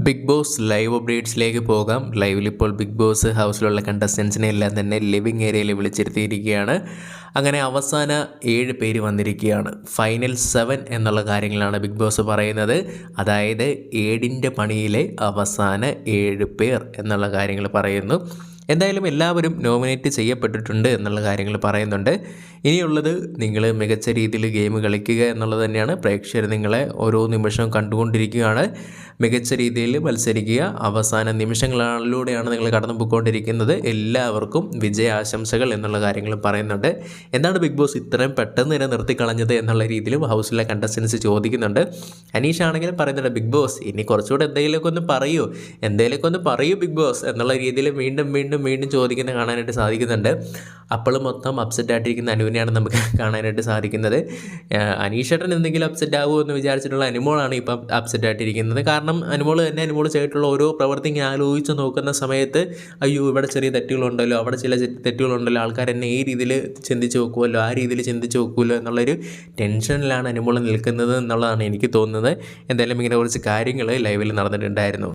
Big boss live അപ്ഡേറ്റ്സിലേക്ക് പോകാം. ലൈവിൽ ഇപ്പോൾ ബിഗ് ബോസ് ഹൗസിലുള്ള കണ്ടസ്റ്റൻസിനെ എല്ലാം തന്നെ ലിവിങ് ഏരിയയിൽ വിളിച്ചിരുത്തിയിരിക്കുകയാണ്. അങ്ങനെ അവസാന ഏഴ് പേര് വന്നിരിക്കുകയാണ്. ഫൈനൽ സെവൻ എന്നുള്ള കാര്യങ്ങളാണ് ബിഗ് ബോസ് പറയുന്നത്. അതായത് ഏഴിന്റെ പണിയിലെ അവസാന ഏഴ് പേർ എന്നുള്ള കാര്യങ്ങൾ പറയുന്നു. എന്തായാലും എല്ലാവരും നോമിനേറ്റ് ചെയ്യപ്പെട്ടിട്ടുണ്ട് എന്നുള്ള കാര്യങ്ങൾ പറയുന്നുണ്ട്. ഇനിയുള്ളത് നിങ്ങൾ മികച്ച രീതിയിൽ ഗെയിം കളിക്കുക എന്നുള്ളത് തന്നെയാണ്. പ്രേക്ഷകർ നിങ്ങളെ ഓരോ നിമിഷവും കണ്ടുകൊണ്ടിരിക്കുകയാണ്. മികച്ച രീതിയിൽ മത്സരിക്കുക. അവസാന നിമിഷങ്ങളിലൂടെയാണ് നിങ്ങൾ കടന്നു പോയിക്കൊണ്ടിരിക്കുന്നത് എല്ലാവർക്കും വിജയാശംസകൾ എന്നുള്ള കാര്യങ്ങൾ പറയുന്നുണ്ട്. എന്താണ് ബിഗ് ബോസ് ഇത്രയും പെട്ടെന്ന് തന്നെ നിർത്തിക്കളഞ്ഞത് എന്നുള്ള രീതിയിലും ഹൗസിലെ കണ്ടസ്റ്റൻസ് ചോദിക്കുന്നുണ്ട്. അനീഷ് ആണെങ്കിലും പറയുന്നുണ്ട് ബിഗ് ബോസ് ഇനി കുറച്ചുകൂടെ എന്തെങ്കിലുമൊക്കെ ഒന്ന് പറയൂ. എന്തെങ്കിലുമൊക്കെ ഒന്ന് പറയൂ ബിഗ് ബോസ് എന്നുള്ള രീതിയിൽ വീണ്ടും വീണ്ടും വീണ്ടും വീണ്ടും ചോദിക്കുന്നത് കാണാനായിട്ട് സാധിക്കുന്നുണ്ട്. അപ്പോൾ മൊത്തം അപ്സെറ്റ് ആയിട്ടിരിക്കുന്ന അനുവിനെയാണ് നമുക്ക് കാണാനായിട്ട് സാധിക്കുന്നത്. അനീഷേട്ടൻ എന്തെങ്കിലും അപ്സെറ്റ് ആകുമോ എന്ന് വിചാരിച്ചിട്ടുള്ള അനുമോളാണ് ഇപ്പം അപ്സെറ്റ് ആയിട്ടിരിക്കുന്നത്. കാരണം അനുമോൾ തന്നെ അനുമോൾ ചെയ്തിട്ടുള്ള ഓരോ പ്രവൃത്തി ഇങ്ങനെ ആലോചിച്ച് നോക്കുന്ന സമയത്ത് അയ്യോ ഇവിടെ ചെറിയ തെറ്റുകളുണ്ടല്ലോ അവിടെ ചില തെറ്റുകളുണ്ടല്ലോ ആൾക്കാർ എന്നെ ഈ രീതിയിൽ ചിന്തിച്ച് നോക്കുമല്ലോ ആ രീതിയിൽ ചിന്തിച്ച് നോക്കുമല്ലോ എന്നുള്ളൊരു ടെൻഷനിലാണ് അനുമോൾ നിൽക്കുന്നത് എന്നുള്ളതാണ് എനിക്ക് തോന്നുന്നത്. എന്തായാലും ഇങ്ങനെ കുറച്ച് കാര്യങ്ങൾ ലൈവിൽ നടന്നിട്ടുണ്ടായിരുന്നു.